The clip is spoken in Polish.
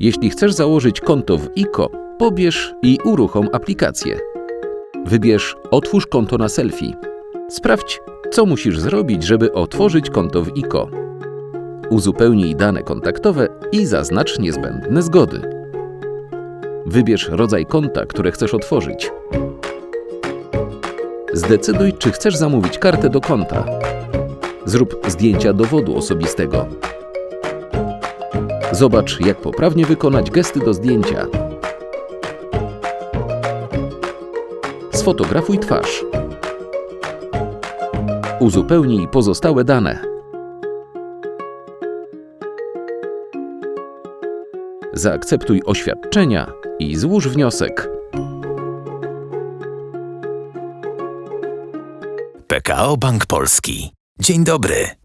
Jeśli chcesz założyć konto w IKO, pobierz i uruchom aplikację. Wybierz Otwórz konto na selfie. Sprawdź, co musisz zrobić, żeby otworzyć konto w IKO. Uzupełnij dane kontaktowe i zaznacz niezbędne zgody. Wybierz rodzaj konta, które chcesz otworzyć. Zdecyduj, czy chcesz zamówić kartę do konta. Zrób zdjęcia dowodu osobistego. Zobacz, jak poprawnie wykonać gesty do zdjęcia. Sfotografuj twarz. Uzupełnij pozostałe dane. Zaakceptuj oświadczenia i złóż wniosek. PKO Bank Polski. Dzień dobry.